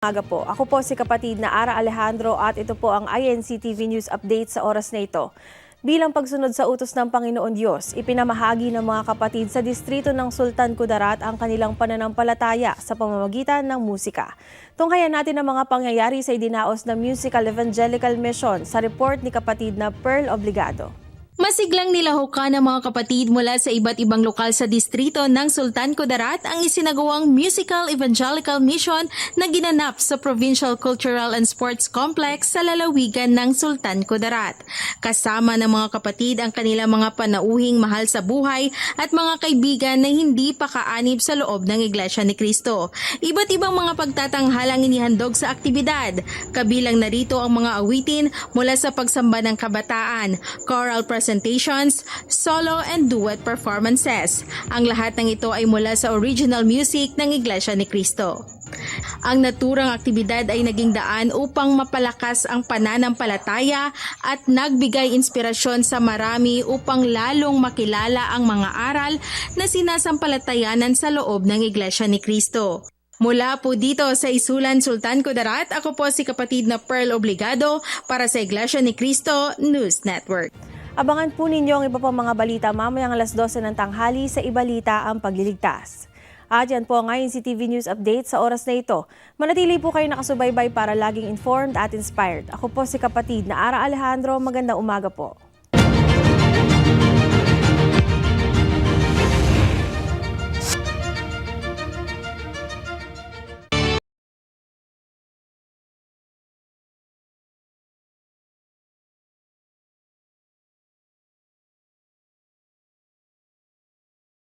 Umaga po. Ako po si kapatid na Ara Alejandro at ito po ang INCTV News Update sa oras na ito. Bilang pagsunod sa utos ng Panginoon Diyos, ipinamahagi ng mga kapatid sa distrito ng Sultan Kudarat ang kanilang pananampalataya sa pamamagitan ng musika. Tunghayan natin ang mga pangyayari sa idinaos na Musical Evangelical Mission sa report ni kapatid na Pearl Obligado. Masiglang nilahukan ng mga kapatid mula sa iba't ibang lokal sa distrito ng Sultan Kudarat ang isinagawang Musical Evangelical Mission na ginanap sa Provincial Cultural and Sports Complex sa lalawigan ng Sultan Kudarat. Kasama ng mga kapatid ang kanilang mga panauhing mahal sa buhay at mga kaibigan na hindi pa kaanib sa loob ng Iglesia ni Cristo. Iba't ibang mga pagtatanghalang inihandog sa aktibidad. Kabilang narito ang mga awitin mula sa pagsamba ng kabataan, choral presentations, solo and duet performances. Ang lahat ng ito ay mula sa original music ng Iglesia ni Cristo. Ang naturang aktibidad ay naging daan upang mapalakas ang pananampalataya at nagbigay inspirasyon sa marami upang lalong makilala ang mga aral na sinasampalatayanan sa loob ng Iglesia ni Cristo. Mula po dito sa Isulan Sultan Kudarat, ako po si kapatid na Pearl Obligado para sa Iglesia ni Cristo News Network. Abangan po ninyo ang iba pang mga balita mamayang alas 12 ng tanghali sa Ibalita ang Pagliligtas. At yan po ang INCTV News Update sa oras na ito. Manatili po kayo nakasubaybay para laging informed at inspired. Ako po si kapatid na Ara Alejandro. Magandang umaga po.